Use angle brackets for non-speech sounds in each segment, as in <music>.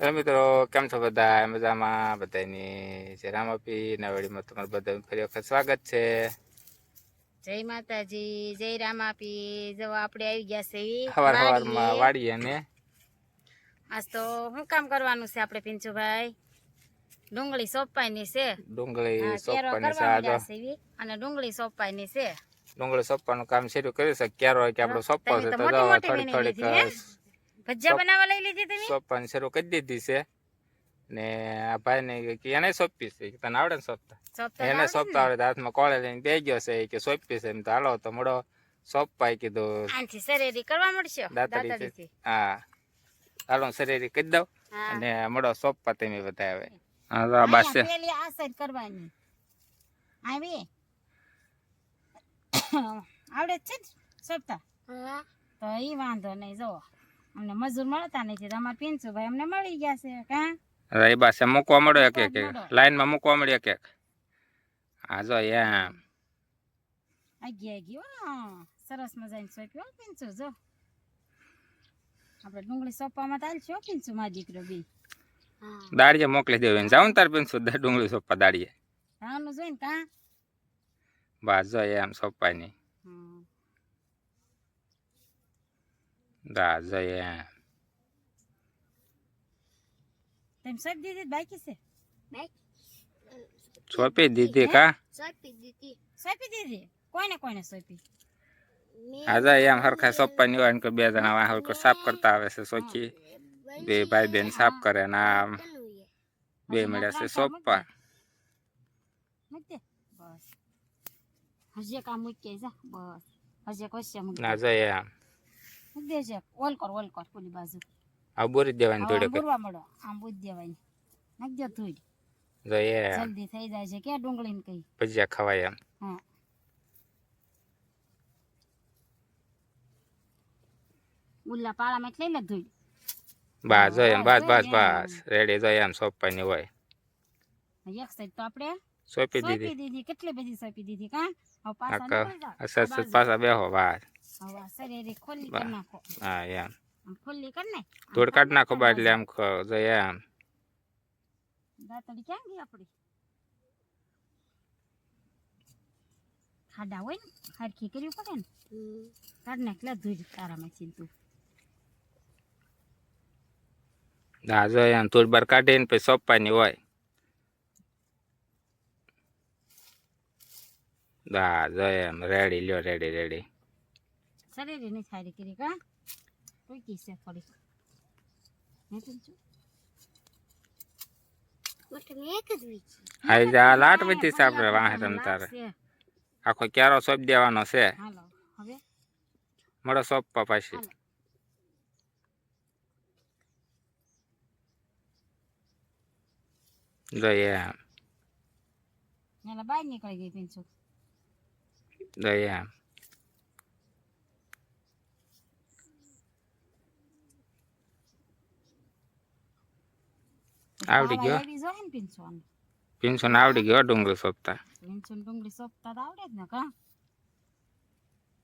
Hello મિત્રો કેમ છો બધા? મજામાં? બધાની જય રામાપી નવડીમાં તમારું બધા ફરી વખત સ્વાગત છે. જય માતાજી જય રામાપી જો આપણે આવી ગયા છે ઈ સવાર સવારમાં વાડીએ. ને? આજ તો શું કામ કરવાનું છે આપણે પિંચુભાઈ ડુંગળી સોપાઈની છે. ડુંગળી માંડ્યા છે. અને ડુંગળી સોપાઈની છે. ડુંગળી સોપવાનું કામ શરૂ કર્યું છે. ક્યારો હોય કે આપણો સોંપો છે તો થોડી મોટી ભજીયા બનાવવા લઈ લીધી તમે? સોંપવાની શરૂ કરી દીધી છે. ને આ ભાઈને કે એને સોંપી છે. કે તને આવડે ને સોંપતા? એને સોંપતા. આવડે. હાથમાં કોળે લઈને બે ગયો છે. કે સોંપી છે. એમ તો હાલો તો મળો. સોંપાય કીધું. આનથી શરીરી કરવા મળશે? દાતરડીથી. હા. હાલો શરીર કરી દઉં અને મળો સોંપવા તમે બધા હવે. હા તો આ બાસે. પેલી આ સાઈડ કરવાની. આવી? <coughs> આવડે છે સોંપતા? તો એ વાંધો નહીં જો અમને મજૂર મળતા નથી તમારે પીનસુ ભાઈ અમને મળી ગયા છે કા? એ બાસે મૂકવા મળ્યો એક એક મળો. લાઈનમાં મૂકવા મળ્યો એક એક. હા જો એમ. આગી આગી હો. સરસ મજાની સોંપ્યો પીનસુ જો. આપણે ડુંગળી સોંપવામાં તો છો પિન્સુ મારા દીકરો બી. દાડીએ મોકલી દેવું ને જાઉં તાર પિન્સુ ડુંગળી સોંપવા દાળીએ. જોઈ જોઈને કા? બસ જો એમ સોંપાય હમ. જો એમ તેમ સોંપી દીધી બાકી છે સોંપી દીધી કા સોંપી દીધી કોઈને કોઈને સોંપી હા જો એમ હરખા સોંપવાની હોય કે બે જણા વાહ હરખું સાફ કરતા આવે છે સોચી બે ભાઈ બેન સાફ કરે ને આમ બે મળ્યા છે સોંપવા બસ હજી આ મૂકી જા બસ હજી એક વચ્ચે મૂકી ના દે. જો એમ મૂક દે છે ઓલ કર ઓલ કર પેલી બાજુ. આ બોરી દેવાની થોડીક. બુરવા મળો. આમ બોજ દેવાની. નાખ દે થોડી જો એમ જલ્દી થઈ જાય છે કે ડુંગળી ને કઈ. ભજીયા ખવાય એમ. હા. ઉલ્લા પાળામાં એટલે લઈ લે ધોઈ. બસ જો એમ બસ બસ. બસ રેડી જો એમ સોંપવાની હોય. એક સાઈડ તો આપણે સોંપી સોંપી દીધી. કેટલી બધી સોંપી દીધી કા? હવે પાછા. પાછા બેહો બસ હા એમ. આમ આમ ધૂળ કાઢ નાખો બા એટલે એમ ખ- જો એમ. ક્યાં ગઈ આપડી? ખાડા હોય ને હરખી કરવી પડે ને. કાઢ નાખ લે ધૂળ તારામાંથી તું. હા જો એમ. ધૂળ બાર કાઢીને પછી સોંપવાની હોય. હા જો એમ. રેડી લ્યો રેડી રેડી. શરીરે નહીં સારી કરી કા? ટૂંકી છે થોડીક. નહીં પીંચું? આવી જા લાટ છે આપણે વાહ લાગશે. આખો ક્યારો સોપ દેવાનો છે. હાલો હવે? મળો સોંપવા પાછી. હાલો. જો એમ. બહાર નીકળી ગઈ પીંચું જો એમ. આવડી ગયો. આવા એવી જોઈએ ને પીંચું આને. પીંછો ને આવડી ગયો ડુંગળી સોપતા. પીંચું ડુંગળી સોપતા તો આવડે જ ને કા?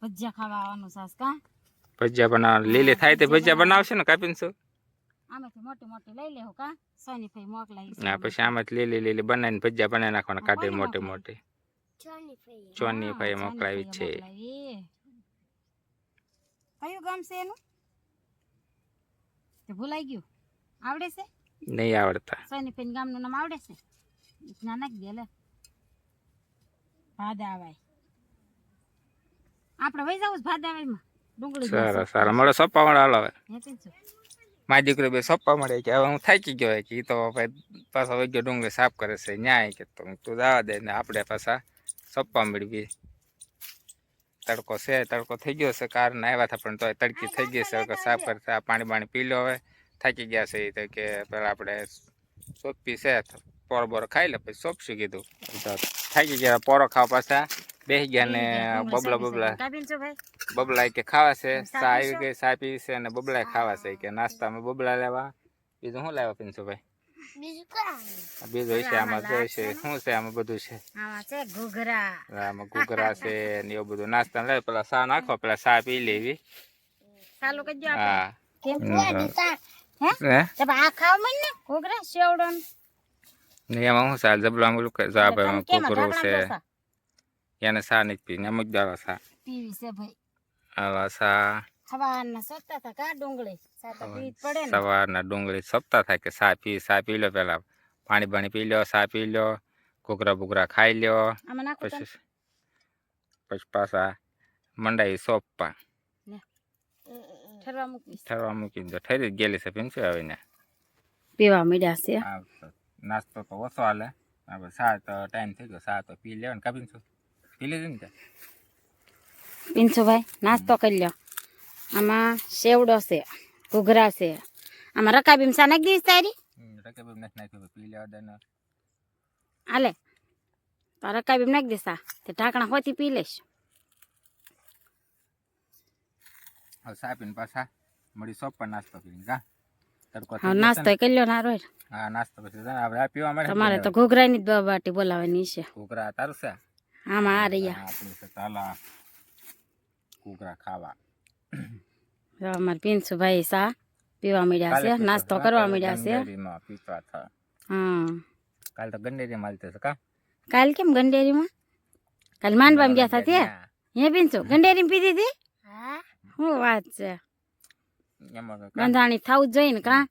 ભજીયા ખાવા આવવાનું સાસ કા? ભજીયા બનાવ લીલી થાય તે ભજીયા બનાવશે ને કાપીને શું આમાંથી મોટી મોટી લઈ લેવું કા? સોની ફઈ મોકલાઈ ના પછી આમાં જ લીલી લીલી બનાવીને ભજીયા બનાવી નાખવાના. કાઢે મોટી મોટી. ચોની ફઈ. મોકલાવી છે. કયું ગામ છે એનું? ભૂલાઈ ગયું. આવડે છે? નહીં આવડતા સોની ફઈ ગામનું નામ આવડે છે ના નાખ દે લે ભાદાવાય આપણે વહી જવું છે ભાદાવાયમાં ડુંગળી સારા સારા મળો સોંપવા મળે હાલો હવે હે પીંચું? મારી દીકરી બે સોંપવા મળે કે હવે હું થાકી ગયો કે ઈ તો ભાઈ પાછા વૈગ્યો ડુંગળી સાફ કરે છે ન્યાય કે તો તું જવા દે ને આપણે પાછા સોંપવા મેળવી તડકો છે તડકો થઈ ગયો છે કાર ને આવ્યા હતા પણ તોય તડકી થઈ ગઈ છે હવે સાફ કરતા પાણી બાણી પી લો હવે થાકી ગયા છે તો કે પેલા આપણે સોપી છે પોર બોરો ખાઈ લે પછી સોંપશું કીધું. થાકી ગયા પોરો ખાવા પાછા બેસી ગયા ને બબલા બબલા બબલા કે ખાવા છે ચા ચા આવી ગઈ ચા પી છે અને બબલા ખાવા છે કે નાસ્તામાં બબલા લેવા. બીજું શું લેવા પિનસુભાઈ આ બીજું છે આમાં જોઈ છે શું છે આમાં બધું છે? આમાં ઘૂઘરા. આમાં ઘૂઘરા છે ને એવું બધું. નાસ્તા લે પેલા સા નાખો પેલા સા પી લેવી. ચાલુ કરજો આપણે હા. હે? તો આ ખાવ મન ને ઘોઘરા સેવડો ને ને એમાં શું સાલ જબલા મુલું કે જો તમે આપણે છે? એને સા નથી પીને અમુક દાવા સા પીવી છે ભાઈ. આવા સા હવારના સોતા હતા કા ડુંગળી? પડે ને. સવારના ડુંગળી સપ્તા થાય કે સા પી સા પી લો પેલા. પાણી પાણી પી લો સા પી લો કુકરા બુકરા ખાઈ લ્યો પછી પછી પાછા મંડાઈ સોપા ઠરવા મૂકી ઠરવા મૂકી દો ઠરી જ ગયેલી છે પીંછું હવે ને પીવા મળ્યા છે. નાસ્તો તો ઓછો હાલે. હવે સા તો ટાઈમ થઈ ગયો સાત તો પી લેવાનું કા પીંછું પી લીધું ને પીનસુભાઈ નાસ્તો કરી લો આમાં સેવડો છે ઘૂઘરા છે. આમાં રકાબીમ સા નાખી દઈશ તારી? રકાબીમ રકેબી નથી નાખ્યું પી લેવા દે હાલે. તો રકાબીમ નાખી દઈશ તે ઢાંકણા હોતી પી લઈશ. હવે સા પીને પાછા મળી સોપ પર નાસ્તો કરીને કા તડકો હા નાસ્તો કરી લ્યો ના રોય હા નાસ્તો પછી છે આ પીવા મળે તમારે તો ઘૂઘરાની જ બાટી બોલાવવાની છે. કુકરા તારું છે? આમાં આ રહ્યા. આપણું છે તાલા. કુકરા ખાવા. અમારે પિન્સુભાઈ સા પીવા મળ્યા છે નાસ્તો કરવા મળ્યા છે. પીતા હતા. હા. કાલ તો ગંડેરી માલતે છે કા? કાલ કેમ ગંડેરીમાં? કાલ માંડવામાં ગયા હતા ત્યાં હે પિન્સુ ગંડેરી પીધી હતી? શું વાત છે? બંધાણી થવું જોઈએ ને કા?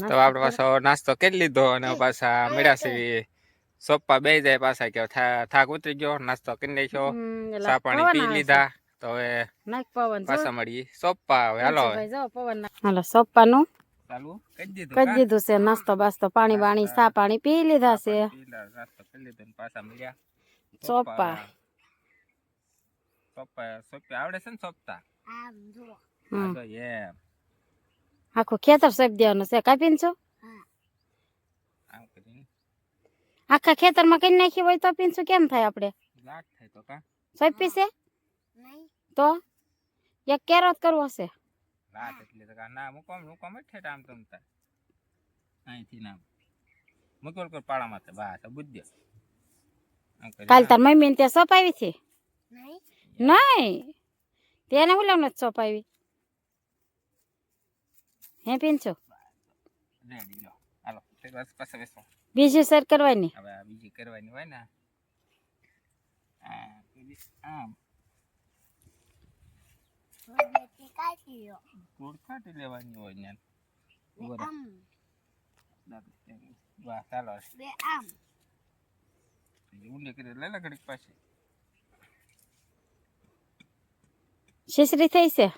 તો આપણે પાછો નાસ્તો કરી લીધો અને પાછા મળ્યા છે સોપા બે જાય પાછા કે થા- થાક ઉતરી ગયો નાસ્તો કરી નાખ્યો ચા પાણી પી લીધા તો હવે પવન પાછા મળીએ. સોપા હવે હાલો. હાલો સોપ્પાનું. કરી દીધું. છે? નાસ્તો બાસ્તો પાણી બાણી સા પાણી પી લીધા છે. ચોપા લીધા, નાસ્તો કરી લીધો ને પાછા મળ્યા. સોપા. સોપા. સોપા આવડે છે ને સોપતા? હમ. હા તો એમ આખું ખેતર સોંપી દેવાનું છે. કાપીને છો? આખા ખેતરમાં કઈ નાખી હોય તો પીનશું કેમ થાય આપણે લાટ થાય તો કા? સોંપી છે? તો? એક કેરો કરવો છે. લાટ એટલે તો ના મૂકો મૂકો ઠેઠ આમ તમ તાર અહીંથી નામ મૂકો. કર પાડામાં માથે બા તો બુદ્ધ કાલ તાર મમ્મી ને ત્યાં સપાવી છે? નહીં. તેને હું લેવું નથી સોંપાવી? હે પીન છો? બીજી સર કરવાની? હવે આ બીજી કરવાની હોય ને. આ આમ ગોળ કાઢી લેવાની હોય ને આમ. વાહ ચાલો. ઊંડી કરી લે ઘડીક પાછી. શીશરી થઈ છે?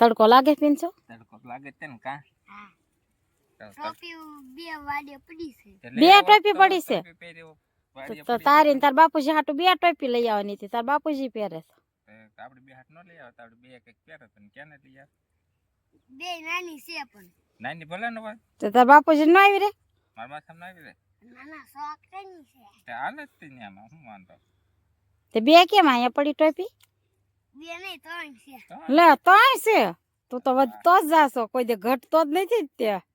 તડકો લાગે પીનસો? તડકો લાગે તેને કા? બે ટોપી પડી છે? તો તારી તાર બાપુજી હાટું બે ટોપી લઈ આવવાની હતી તાર બાપુજી પહેરે છે. આપણે બે હાટ ન લઈ આવતા આપણે બે એક પહેરે તો ક્યાં નથી યાર બે નાની છે પણ. નાની ભલે ન હોય. તો તાર બાપુજી ન આવી રે? માર માથા ન આવી રે? નાના શોખની છે. તે હાલે જ તે ન્યામાં શું વાંધો? તે બે કેમ અહીંયા પડી ટોપી? બે નહીં ત્રણ છે. તો લે તો છે. તું તો વધતો જ જાશો કોઈ દે ઘટતો જ નથી ત્યાં તે.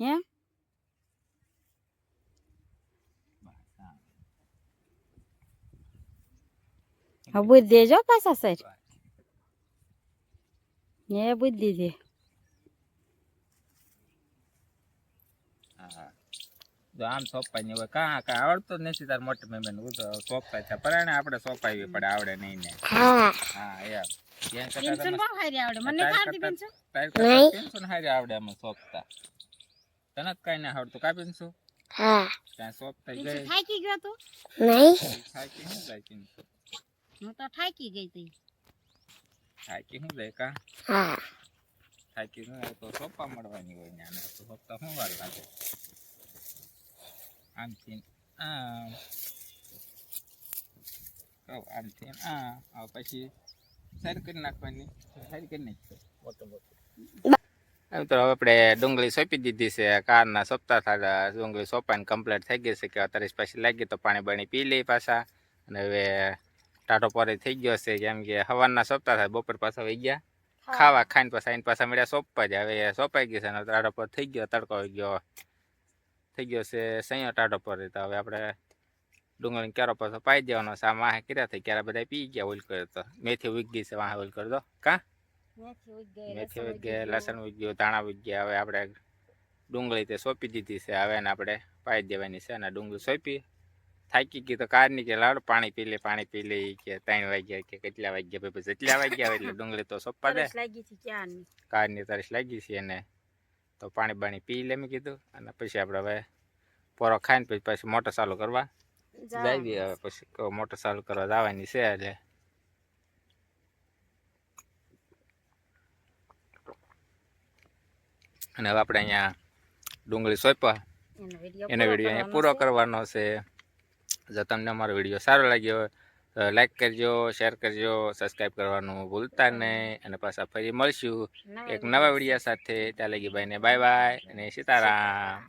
હે હા બુદ્ધિ જો પાછા સર એ બુદ્ધિ દે જો આમ સોંપાય ને કા કા આવડતો જ નથી તાર મોટી મમ્મીને હું તો સોંપાય છે પણ આપણે સોંપાવી પડે આવડે નહીં ને. હા. હા એમ પિન્સુન બહુ હારી આવડે. મને ખાતી પેન્શન હારી આવડે અમે સોંપતા? તને કઈ ના આવડતું કા શું? હા. ત્યાં સોંપતા થઈ ગઈ? થાકી ગયો તું. નહીં. થાકી હું જાય હું તો થાકી ગઈ તી. થાકી હું જાય કા? હા. થાકી હું તો સોંપા મળવાની હોય ને આને તો સોંપતા હું વાર લાગે? આમથી ને આમ. કહું આમથી ને આમ પછી સારી કરી નાખવાની. સારી કરી નાખી. મોટો મોટો એમ તો હવે આપણે ડુંગળી સોંપી દીધી છે. કારના સોંપતા થતા ડુંગળી સોંપાઈને કમ્પ્લીટ થઈ ગઈ છે કે અત્યારે પછી લાગી તો પાણી બાણી પી લઈ પાછા. અને હવે ટાટો પોરે થઈ ગયો છે કેમ કે સવારના સોંપતા થાય બપોર પાછા વહી ગયા. ખાવા ખાઈને પાછા આઈને પાછા મળ્યા સોંપવા જ. હવે સોંપાઈ ગઈ છે અને ટાઢો પર થઈ ગયો તડકો આવી ગયો. થઈ ગયો છે સૈયો ટાટો પર. તો હવે આપણે ડુંગળી ક્યારો પાછો પાઈ દેવાનો છે. આ માહે કર્યા થઈ ક્યારે બધા પી ગયા ઓલ કર્યો તો. મેથી ઉગી ગઈ છે વાહે ઓલ કરી દો કા? મેથી ઉગી લસણ ઉગી ગયા. લસણ ઉગી ગયું ધાણા ઉગી ગયા. હવે આપણે ડુંગળી તે સોંપી દીધી છે. હવે એને આપણે પાઈ દેવાની છે અને ડુંગળી સોંપી. થાકી ગઈ તો કારની કે લાડ પાણી પી લે પાણી પી લે. કે ત્રણ વાગ્યા કે કેટલા વાગ્યા? ભાઈ જેટલા વાગ્યા એટલે ડુંગળી તો સોંપવા દે. કારની તરસ લાગી છે એને. તો પાણી બાણી પી લે મેં કીધું. અને પછી આપણે હવે પોરો ખાઈને પછી પછી મોટર ચાલુ કરવા જાય જાવી. હવે પછી મોટર ચાલુ કરવા જવાની છે એટલે અને હવે આપણે અહીંયા ડુંગળી સોંપવા એનો વીડિયો અહીંયા પૂરો કરવાનો છે. જો તમને અમારો વીડિયો સારો લાગ્યો હોય તો લાઈક કરજો શેર કરજો સબસ્ક્રાઈબ કરવાનું ભૂલતા નહીં. અને પાછા ફરી મળશું એક નવા વીડિયો સાથે. ત્યાં લગી ભાઈને બાય બાય અને સીતારામ.